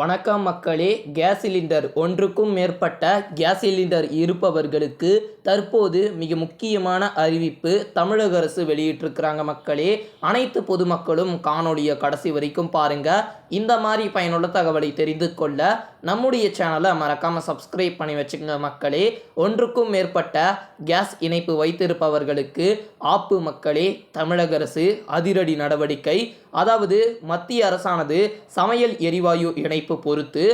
வணக்கம் மக்களே gas cylinder ஒன்றுக்கும் மேற்பட்ட கேஸ் சிலிண்டர் இருப்பவர்களுக்கு தற்போது மிக முக்கியமான அறிவிப்பு தமிழக அரசு வெளியிட்டிருக்கிறாங்க மக்களே. அனைத்து பொதுமக்களும் காணொலியை கடைசி வரைக்கும் பாருங்க. இந்த மாதிரி பயனுள்ள தகவலை தெரிந்து கொள்ள நம்முடைய சேனலை மறக்காமல் சப்ஸ்கிரைப் பண்ணி வச்சுக்கோங்க மக்களே. ஒன்றுக்கும் மேற்பட்ட கேஸ் இணைப்பு வைத்திருப்பவர்களுக்கு ஆப்பு மக்களே தமிழக அரசு அதிரடி நடவடிக்கை. அதாவது மத்திய அரசானது சமையல் எரிவாயு இணை அமைப்பு பொறுத்து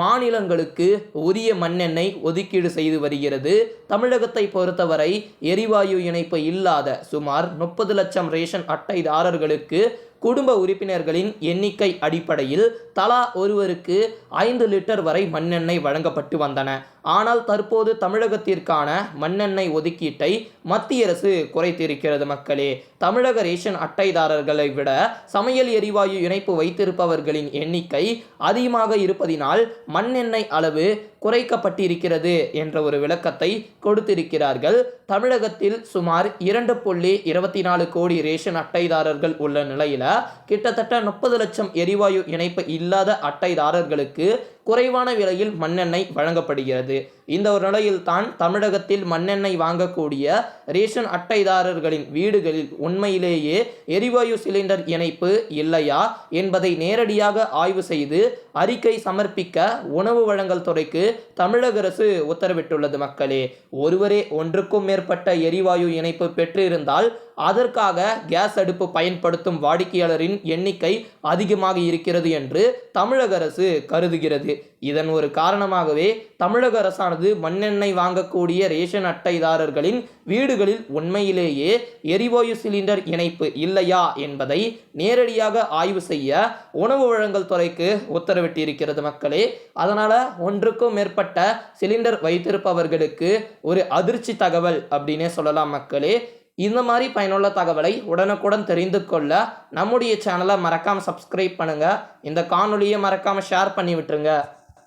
மாநிலங்களுக்கு உரிய மண்ணெண்ணெய் ஒதுக்கீடு செய்து வருகிறது. தமிழகத்தை பொறுத்தவரை எரிவாயு இணைப்பு இல்லாத சுமார் முப்பது லட்சம் ரேஷன் அட்டைதாரர்களுக்கு குடும்ப உறுப்பினர்களின் எண்ணிக்கை அடிப்படையில் தலா ஒருவருக்கு ஐந்து லிட்டர் வரை மண்ணெண்ணெய் வழங்கப்பட்டு வந்தன. ஆனால் தற்போது தமிழகத்திற்கான மண்ணெண்ணெய் ஒதுக்கீட்டை மத்திய அரசு குறைத்திருக்கிறது மக்களே. தமிழக ரேஷன் அட்டைதாரர்களை விட சமையல் எரிவாயு இணைப்பு வைத்திருப்பவர்களின் எண்ணிக்கை அதிகமாக இருப்பதினால் மண்ணெண்ணெய் அளவு குறைக்கப்பட்டிருக்கிறது என்ற ஒரு விளக்கத்தை கொடுத்திருக்கிறார்கள். தமிழகத்தில் சுமார் இரண்டு புள்ளி இருபத்தி நாலு கோடி ரேஷன் அட்டைதாரர்கள் உள்ள நிலையில கிட்டத்தட்ட முப்பது லட்சம் எரிவாயு இணைப்பு இல்லாத அட்டைதாரர்களுக்கு குறைவான விலையில் மண்ணெண்ணெய் வழங்கப்படுகிறது. இந்த ஒரு நிலையில்தான் தமிழகத்தில் மண்ணெண்ணெய் வாங்கக்கூடிய ரேஷன் அட்டைதாரர்களின் வீடுகளில் உண்மையிலேயே எரிவாயு சிலிண்டர் இணைப்பு இல்லையா என்பதை நேரடியாக ஆய்வு செய்து அறிக்கை சமர்ப்பிக்க உணவு வழங்கல் துறைக்கு தமிழக அரசு உத்தரவிட்டுள்ளது மக்களே. ஒருவரே ஒன்றுக்கும் மேற்பட்ட எரிவாயு இணைப்பு பெற்றிருந்தால் அதற்காக கேஸ் அடுப்பு பயன்படுத்தும் வாடிக்கையாளரின் எண்ணிக்கை அதிகமாக இருக்கிறது என்று தமிழக அரசு கருதுகிறது. இதன் ஒரு காரணமாகவே தமிழக அரசானது மண்ணெண்ணெய் வாங்கக்கூடிய ரேஷன் அட்டைதாரர்களின் வீடுகளில் உண்மையிலேயே எரிவாயு சிலிண்டர் இணைப்பு இல்லையா என்பதை நேரடியாக ஆய்வு செய்ய உணவு வழங்கல் துறைக்கு உத்தரவிட்டிருக்கிறது மக்களே. அதனால் ஒன்றுக்கும் மேற்பட்ட சிலிண்டர் வைத்திருப்பவர்களுக்கு ஒரு அதிர்ச்சி தகவல் அப்படின்னே சொல்லலாம் மக்களே. இந்த மாதிரி பயனுள்ள தகவலை உடனுக்குடன் தெரிந்து கொள்ள நம்முடைய சேனலை மறக்காமல் சப்ஸ்கிரைப் பண்ணுங்கள் இந்த காணொலியை மறக்காமல் ஷேர் பண்ணி விட்டுருங்க.